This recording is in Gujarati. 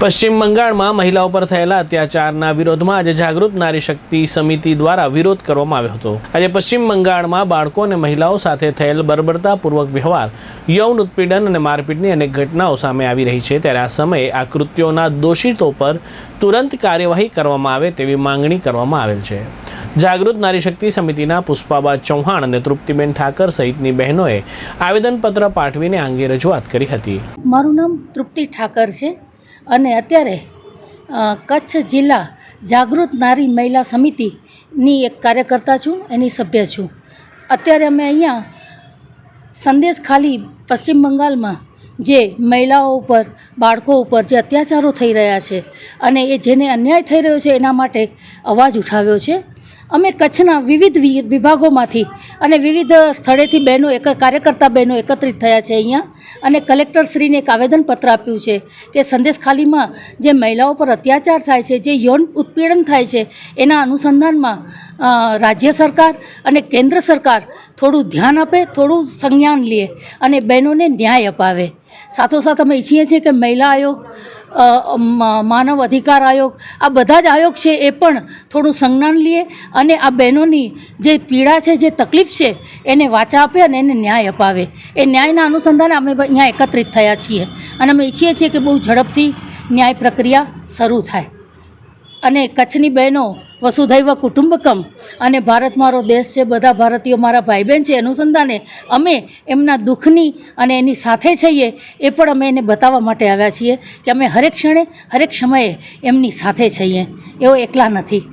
પશ્ચિમ બંગાળમાં મહિલાઓ પર થયેલા અત્યાચારના વિરોધમાં આજે જાગૃત નારી શક્તિ સમિતિ દ્વારા વિરોધ કરવામાં આવ્યો હતો. આજે પશ્ચિમ બંગાળમાં બાળકો અને મહિલાઓ સાથે થયેલ બર્બરતાપૂર્વક વ્યવહાર, યૌન ઉત્પીડન અને મારપીટની અનેક ઘટનાઓ સામે આવી રહી છે. ત્યારે આ સમયે આ કૃત્યોના દોષિતો પર તુરંત કાર્યવાહી કરવામાં આવે તેવી માંગણી કરવામાં આવેલ છે. જાગૃત નારી શક્તિ સમિતિના પુષ્પાબા ચૌહાણ અને તૃપ્તિબેન ઠાકર સહિતની બહેનોએ આવેદનપત્ર પાઠવીને આ અંગે રજૂઆત કરી હતી. મારું નામ તૃપ્તિ ઠાકર છે. અને અત્યારે કચ્છ જિલ્લા જાગૃત નારી મહિલા સમિતિની એક કાર્યકર્તા છું, એની સભ્ય છું. અત્યારે અમે અહીંયા સંદેશ ખાલી પશ્ચિમ બંગાળમાં જે મહિલાઓ ઉપર, બાળકો ઉપર જે અત્યાચારો થઈ રહ્યા છે અને એ જેને અન્યાય થઈ રહ્યો છે એના માટે અવાજ ઉઠાવ્યો છે અમે કચ્છના વિવિધ વિભાગોમાંથી અને વિવિધ સ્થળેથી બહેનો એક કાર્યકર્તા બહેનો એકત્રિત થયા છે અહીંયા. અને કલેક્ટરશ્રીને એક આવેદનપત્ર આપ્યું છે કે સંદેશ ખાલીમાં જે મહિલાઓ પર અત્યાચાર થાય છે, જે યૌન ઉત્પીડન થાય છે, એના અનુસંધાનમાં રાજ્ય સરકાર અને કેન્દ્ર સરકાર થોડું ધ્યાન આપે, થોડું સંજ્ઞાન લે અને બહેનોને ન્યાય અપાવે. સાથોસાથ અમે ઈચ્છીએ છીએ કે મહિલા આયોગ માનવ અધિકાર આયોગ, આ બધા જ આયોગ છે એ પણ થોડું સંજ્ઞાન લે અને આ બહેનોની જે પીડા છે, જે તકલીફ છે, એને વાચા આપે અને એને ન્યાય અપાવે. એ ન્યાયના અનુસંધાને અમે અહીંયા એકત્રિત થયા છીએ. અને અમે ઈચ્છીએ છીએ કે બહુ ઝડપથી ન્યાય પ્રક્રિયા શરૂ થાય. અને કચ્છની બહેનો વસુધૈવ કુટુંબકમ અને ભારત મારો દેશ છે, બધા ભારતીયો મારા ભાઈ બહેન છે, અનુસંધાને અમે એમના દુઃખની અને એની સાથે છીએ એ પણ અમે એને બતાવવા માટે આવ્યા છીએ કે અમે હરેક ક્ષણે, હરેક સમયે એમની સાથે છીએ. એઓ એકલા નથી.